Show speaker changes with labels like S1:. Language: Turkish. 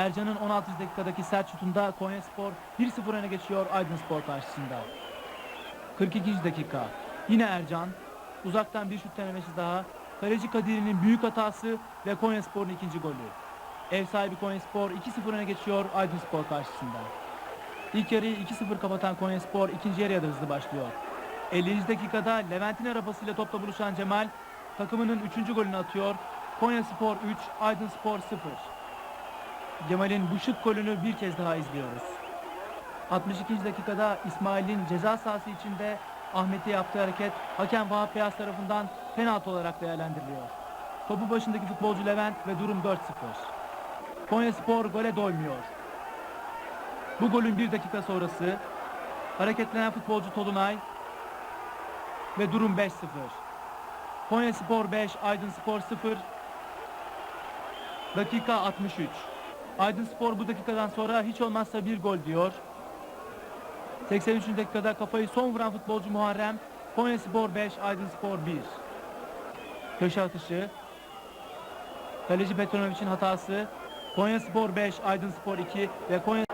S1: Ercan'ın 16. dakikadaki sert şutunda Konyaspor 1-0 öne geçiyor Aydınspor karşısında. 42. dakika. Yine Ercan. Uzaktan bir şut denemesi daha. Kaleci Kadir'in büyük hatası ve Konyaspor'un ikinci golü. Ev sahibi Konyaspor 2-0 öne geçiyor Aydınspor karşısında. İlk yarıyı 2-0 kapatan Konyaspor ikinci yarıya da hızlı başlıyor. 50. dakikada Levent'in arabasıyla topla buluşan Cemal takımının 3. golünü atıyor. Konyaspor 3, Aydınspor 0. Cemal'in bu şık golünü bir kez daha izliyoruz. 62. dakikada İsmail'in ceza sahası içinde Ahmet'e yaptığı hareket hakem Vahap Beyaz tarafından penaltı olarak değerlendiriliyor. Topu başındaki futbolcu Levent ve durum 4-0. Konyaspor gole doymuyor. Bu golün bir dakika sonrası hareketlenen futbolcu Tolunay ve durum 5-0. Konyaspor 5, Aydınspor 0. Dakika 63. Aydınspor bu dakikadan sonra hiç olmazsa bir gol diyor. 83. dakikada kafayı son vuran futbolcu Muharrem. Konyaspor 5, Aydınspor 1. Köşe atışı. Kaleci Petronovic'in hatası. Konyaspor 5, Aydınspor 2 ve Konya